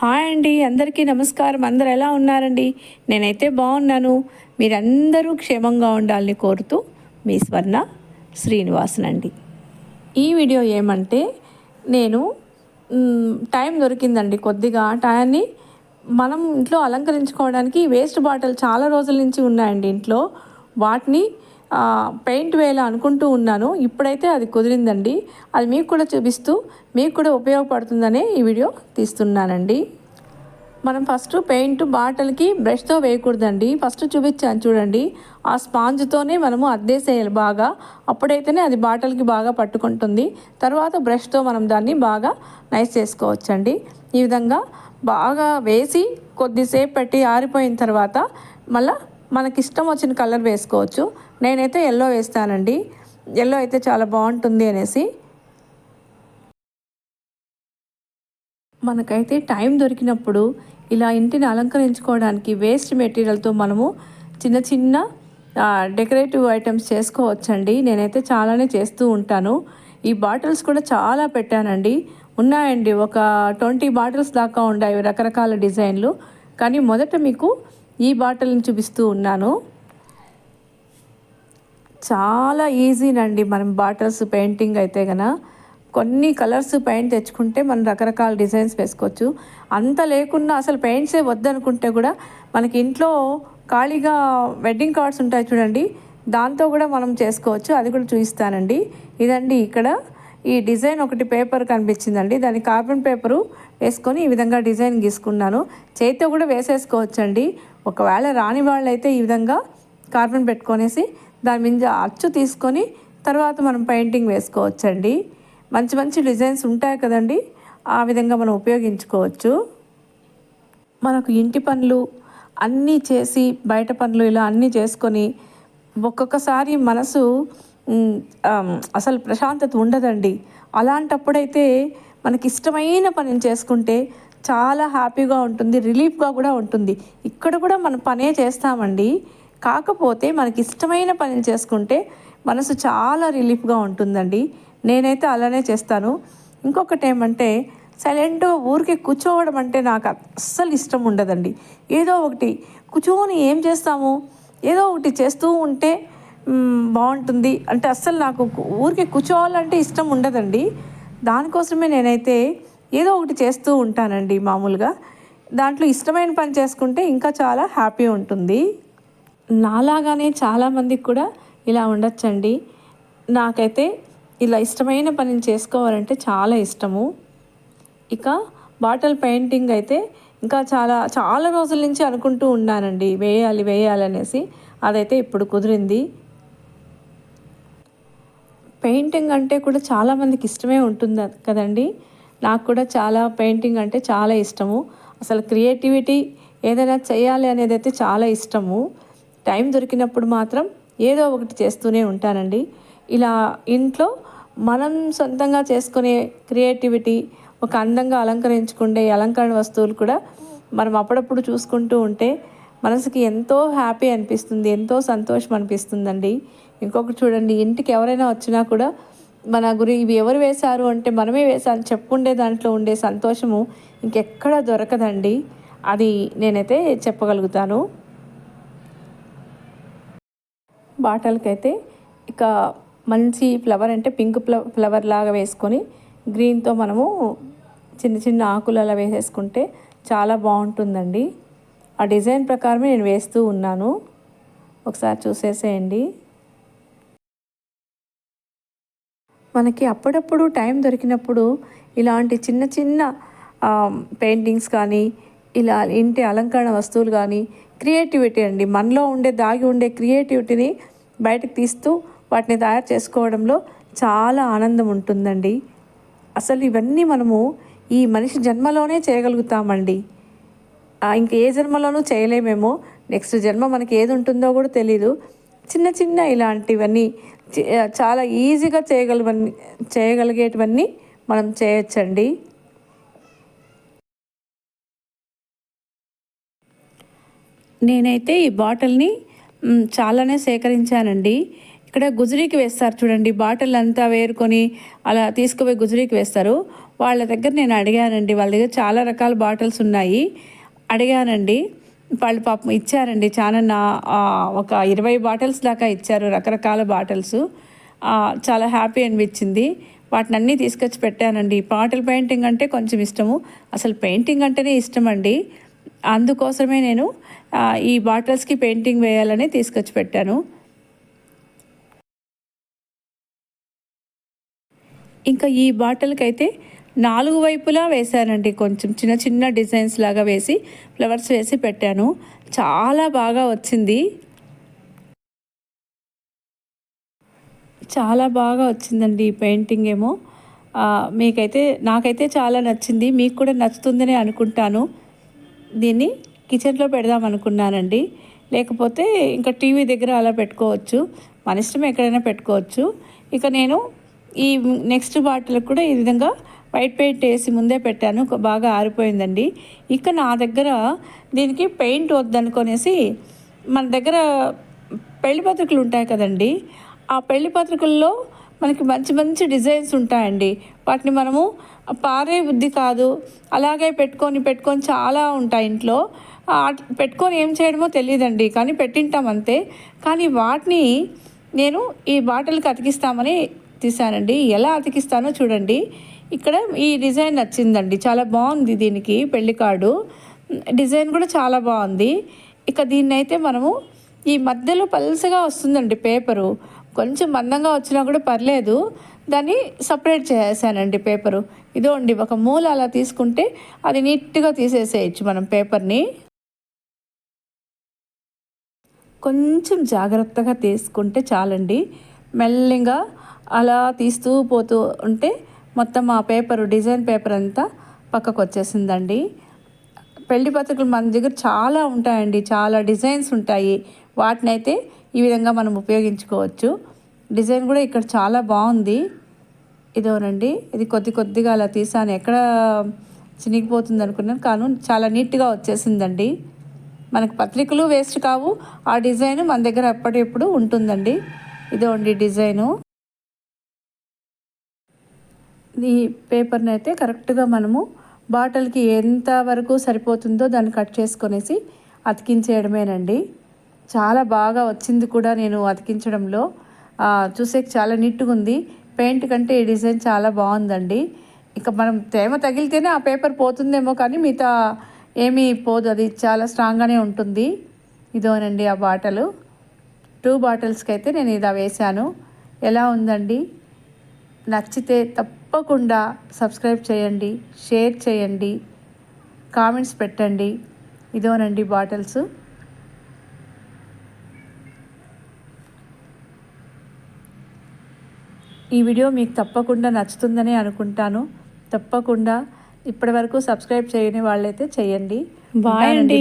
Hi అండి అందరికీ నమస్కారం. అందరు ఎలా ఉన్నారండి? నేనైతే బాగున్నాను. మీరందరూ క్షేమంగా ఉండాలని కోరుతూ మీ స్వర్ణ శ్రీనివాసన్ అండి. ఈ వీడియో ఏమంటే నేను టైం దొరికిందండి కొద్దిగా. టైంని మనం ఇంట్లో అలంకరించుకోవడానికి వేస్ట్ బాటిల్ చాలా రోజుల నుంచి ఉన్నాయండి ఇంట్లో. వాటిని పెయింట్ వేయాలి అనుకుంటూ ఉన్నాను. ఇప్పుడైతే అది కుదిరిందండి. అది మీకు కూడా చూపిస్తూ మీకు కూడా ఉపయోగపడుతుందనే ఈ వీడియో తీస్తున్నానండి. మనం ఫస్ట్ పెయింట్ బాటిల్కి బ్రష్తో వేయకూడదండి. ఫస్ట్ చూపించాను చూడండి. ఆ స్పాంజ్తోనే మనము అద్దేసేయాలి బాగా. అప్పుడైతేనే అది బాటిల్కి బాగా పట్టుకుంటుంది. తర్వాత బ్రష్తో మనం దాన్ని బాగా నైస్ చేసుకోవచ్చండి. ఈ విధంగా బాగా వేసి కొద్దిసేపు పెట్టి ఆరిపోయిన తర్వాత మళ్ళీ మనకి ఇష్టం వచ్చిన కలర్ వేసుకోవచ్చు. నేనైతే ఎల్లో వేస్తానండి. ఎల్లో అయితే చాలా బాగుంటుంది అనేసి. మనకైతే టైం దొరికినప్పుడు ఇలా ఇంటిని అలంకరించుకోవడానికి వేస్ట్ మెటీరియల్తో మనము చిన్న చిన్న డెకరేటివ్ ఐటమ్స్ చేసుకోవచ్చండి. నేనైతే చాలానే చేస్తూ ఉంటాను. ఈ బాటిల్స్ కూడా చాలా పెట్టానండి. ఉన్నాయండి. ఒక ట్వంటీ బాటిల్స్ దాకా ఉన్నాయి రకరకాల డిజైన్లు. కానీ మొదట మీకు ఈ బాటిల్ని చూపిస్తూ ఉన్నాను. చాలా ఈజీనండి మనం బాటిల్స్ పెయింటింగ్ అయితే కనుక కొన్ని కలర్స్ పెయింట్ తెచ్చుకుంటే మనం రకరకాల డిజైన్స్ వేసుకోవచ్చు. అంత లేకుండా అసలు పెయింట్సే వద్దనుకుంటే కూడా మనకి ఇంట్లో ఖాళీగా వెడ్డింగ్ కార్డ్స్ ఉంటాయి చూడండి. దాంతో కూడా మనం చేసుకోవచ్చు. అది కూడా చూపిస్తానండి. ఇదండి ఇక్కడ. ఈ డిజైన్ ఒకటి పేపర్ కనిపించిందండి. దాని కార్బన్ పేపరు వేసుకొని ఈ విధంగా డిజైన్ గీసుకున్నాను. చేతితో కూడా వేసేసుకోవచ్చండి. ఒకవేళ రాని వాళ్ళైతే ఈ విధంగా కార్బన్ పెట్టుకొనేసి దాని మీద అచ్చు తీసుకొని తర్వాత మనం పెయింటింగ్ వేసుకోవచ్చండి. మంచి మంచి డిజైన్స్ ఉంటాయి కదండి. ఆ విధంగా మనం ఉపయోగించుకోవచ్చు. మనకు ఇంటి పనులు అన్నీ చేసి బయట పనులు ఇలా అన్నీ చేసుకొని ఒక్కొక్కసారి మనసు అసలు ప్రశాంతత ఉండదండి. అలాంటప్పుడైతే మనకి ఇష్టమైన పనిని చేసుకుంటే చాలా హ్యాపీగా ఉంటుంది రిలీఫ్గా కూడా ఉంటుంది. ఇక్కడ కూడా మనం పనే చేస్తామండి. కాకపోతే మనకి ఇష్టమైన పని చేసుకుంటే మనసు చాలా రిలీఫ్గా ఉంటుందండి. నేనైతే అలానే చేస్తాను. ఇంకొకటి ఏమంటే సైలెంట్గా ఊరికే కూర్చోవడం అంటే నాకు అస్సలు ఇష్టం ఉండదండి. ఏదో ఒకటి కూర్చొని ఏం చేస్తాము? ఏదో ఒకటి చేస్తూ ఉంటే బాగుంటుంది. అంటే అస్సలు నాకు ఊరికే కూర్చోవాలంటే ఇష్టం ఉండదండి. దానికోసమే నేనైతే ఏదో ఒకటి చేస్తూ ఉంటానండి మామూలుగా. దాంట్లో ఇష్టమైన పని చేసుకుంటే ఇంకా చాలా హ్యాపీ ఉంటుంది. నాలాగానే చాలామందికి కూడా ఇలా ఉండొచ్చండి. నాకైతే ఇలా ఇష్టమైన పనిని చేసుకోవాలంటే చాలా ఇష్టము. ఇక బాటిల్ పెయింటింగ్ అయితే ఇంకా చాలా చాలా రోజుల నుంచి అనుకుంటూ ఉన్నానండి. వేయాలి వేయాలి అనేసి. అదైతే ఇప్పుడు కుదిరింది. పెయింటింగ్ అంటే కూడా చాలామందికి ఇష్టమే ఉంటుంది కదండి. నాకు కూడా చాలా పెయింటింగ్ అంటే చాలా ఇష్టము. అసలు క్రియేటివిటీ ఏదైనా చేయాలి అనేది అయితే చాలా ఇష్టము. టైం దొరికినప్పుడు మాత్రం ఏదో ఒకటి చేస్తూనే ఉంటానండి. ఇలా ఇంట్లో మనం సొంతంగా చేసుకునే క్రియేటివిటీ ఒక అందంగా అలంకరించుకునే అలంకరణ వస్తువులు కూడా మనం అప్పుడప్పుడు చూసుకుంటూ ఉంటే మనసుకి ఎంతో హ్యాపీ అనిపిస్తుంది ఎంతో సంతోషం అనిపిస్తుందండి. ఇంకొకటి చూడండి ఇంటికి ఎవరైనా వచ్చినా కూడా మన గురి ఇవి ఎవరు వేశారు అంటే మనమే వేశాను చెప్పుకుండే దాంట్లో ఉండే సంతోషము ఇంకెక్కడ దొరకదండి. అది నేనైతే చెప్పగలుగుతాను. బాటల్కి ఇక మంచి ఫ్లవర్ అంటే పింక్ ఫ్లవర్ లాగా వేసుకొని గ్రీన్తో మనము చిన్న చిన్న ఆకులు అలా వేసేసుకుంటే చాలా బాగుంటుందండి. ఆ డిజైన్ ప్రకారమే నేను వేస్తూ ఉన్నాను. ఒకసారి చూసేసేయండి. మనకి అప్పుడప్పుడు టైం దొరికినప్పుడు ఇలాంటి చిన్న చిన్న పెయింటింగ్స్ కానీ ఇలా ఇంటి అలంకరణ వస్తువులు కానీ క్రియేటివిటీ అండి. మనలో ఉండే దాగి ఉండే క్రియేటివిటీని బయటకు తీస్తూ వాటిని తయారు చేసుకోవడంలో చాలా ఆనందం ఉంటుందండి. అసలు ఇవన్నీ మనము ఈ మనిషి జన్మలోనే చేయగలుగుతామండి. ఇంక ఏ జన్మలోనూ చేయలేమేమో. నెక్స్ట్ జన్మ మనకి ఏది ఉంటుందో కూడా తెలీదు. చిన్న చిన్న ఇలాంటివన్నీ చాలా ఈజీగా చేయగలవన్నీ చేయగలిగేటివన్నీ మనం చేయొచ్చండి. నేనైతే ఈ బాటిల్ని చాలానే సేకరించానండి. ఇక్కడ గుజరీకి వేస్తారు చూడండి బాటిల్ అంతా వేరుకొని అలా తీసుకుపోయి గుజరీకి వేస్తారు. వాళ్ళ దగ్గర నేను అడిగానండి వాళ్ళ దగ్గర చాలా రకాల బాటిల్స్ ఉన్నాయి. అడిగానండి వాళ్ళు పాపం ఇచ్చారండి చాలా నా ఒక ఇరవై బాటిల్స్ దాకా ఇచ్చారు రకరకాల బాటిల్స్. చాలా హ్యాపీ అనిపించింది. వాటిని అన్నీ తీసుకొచ్చి పెట్టానండి. బాటిల్ పెయింటింగ్ అంటే కొంచెం ఇష్టము. అసలు పెయింటింగ్ అంటేనే ఇష్టం అండి అందుకోసమే నేను ఈ బాటిల్స్కి పెయింటింగ్ వేయాలని తీసుకొచ్చి పెట్టాను. ఇంకా ఈ బాటిల్కి అయితే నాలుగు వైపులా వేశానండి. కొంచెం చిన్న చిన్న డిజైన్స్ లాగా వేసి ఫ్లవర్స్ వేసి పెట్టాను. చాలా బాగా వచ్చింది. చాలా బాగా వచ్చిందండి ఈ పెయింటింగ్ ఏమో. మీకైతే నాకైతే చాలా నచ్చింది. మీకు కూడా నచ్చుతుందని అనుకుంటాను. దీన్ని కిచెన్లో పెడదాం అనుకున్నానండి. లేకపోతే ఇంకా టీవీ దగ్గర అలా పెట్టుకోవచ్చు. మన ఇష్టం ఎక్కడైనా పెట్టుకోవచ్చు. ఇక నేను ఈ నెక్స్ట్ బాటిల్ కూడా ఈ విధంగా వైట్ పెయింట్ వేసి ముందే పెట్టాను. బాగా ఆరిపోయిందండి. ఇక నా దగ్గర దీనికి పెయింట్ వద్దనుకొనేసి మన దగ్గర పెళ్ళి పత్రికలు ఉంటాయి కదండి. ఆ పెళ్ళి పత్రికల్లో మనకి మంచి మంచి డిజైన్స్ ఉంటాయండి. వాటిని మనము పారే బుద్ధి కాదు. అలాగే పెట్టుకొని పెట్టుకొని చాలా ఉంటాయి ఇంట్లో. పెట్టుకొని ఏం చేయడమో తెలియదండి. కానీ పెట్టింటాం అంతే. కానీ వాటిని నేను ఈ బాటిల్కి అతికిస్తామని తీసానండి ఎలా అతికిస్తానో చూడండి. ఇక్కడ ఈ డిజైన్ నచ్చిందండి. చాలా బాగుంది దీనికి పెళ్ళి కార్డు. డిజైన్ కూడా చాలా బాగుంది. ఇక దీన్ని అయితే మనము ఈ మధ్యలో పల్సగా వస్తుందండి పేపరు. కొంచెం మందంగా వచ్చినా కూడా పర్లేదు దాన్ని సపరేట్ చేసేసానండి పేపరు. ఇదో అండి ఒక మూల అలా తీసుకుంటే అది నీట్గా తీసేసేయచ్చు మనం పేపర్ని. కొంచెం జాగ్రత్తగా తీసుకుంటే చాలండి. మెల్లిగా అలా తీస్తూ పోతూ ఉంటే మొత్తం ఆ పేపర్ డిజైన్ పేపర్ అంతా పక్కకు వచ్చేసిందండి. పెళ్ళి పత్రికలు మన దగ్గర చాలా ఉంటాయండి చాలా డిజైన్స్ ఉంటాయి. వాటిని అయితే ఈ విధంగా మనం ఉపయోగించుకోవచ్చు. డిజైన్ కూడా ఇక్కడ చాలా బాగుంది. ఇదోనండి. ఇది కొద్ది కొద్దిగా అలా తీసాను. ఎక్కడ చినిగిపోతుంది అనుకున్నాను. కానీ చాలా నీట్గా వచ్చేసిందండి. మనకు పత్రికలు వేస్ట్ కావు. ఆ డిజైన్ మన దగ్గర ఎప్పటిప్పుడు ఉంటుందండి. ఇదోండి డిజైను. ఈ పేపర్ని అయితే కరెక్ట్గా మనము బాటిల్కి ఎంత వరకు సరిపోతుందో దాన్ని కట్ చేసుకొనేసి అతికించేయడమేనండి. చాలా బాగా వచ్చింది కూడా నేను అతికించడంలో. చూసేకి చూసే చాలా నీట్గా ఉంది. పెయింట్ కంటే ఈ డిజైన్ చాలా బాగుందండి. ఇంకా మనం తేమ తగిలితేనే ఆ పేపర్ పోతుందేమో కానీ మిగతా ఏమీ పోదు. అది చాలా స్ట్రాంగ్గానే ఉంటుంది. ఇదోనండి ఆ బాటలు. టూ బాటిల్స్కి అయితే నేను ఇలా వేశాను. ఎలా ఉందండి? నచ్చితే తప్పకుండా సబ్స్క్రైబ్ చేయండి షేర్ చేయండి కామెంట్స్ పెట్టండి. ఇదోనండి బాటిల్స్. ఈ వీడియో మీకు తప్పకుండా నచ్చుతుందని అనుకుంటాను. తప్పకుండా ఇప్పటివరకు సబ్స్క్రైబ్ చేయని వాళ్ళైతే చేయండి. బాయ్ అండి.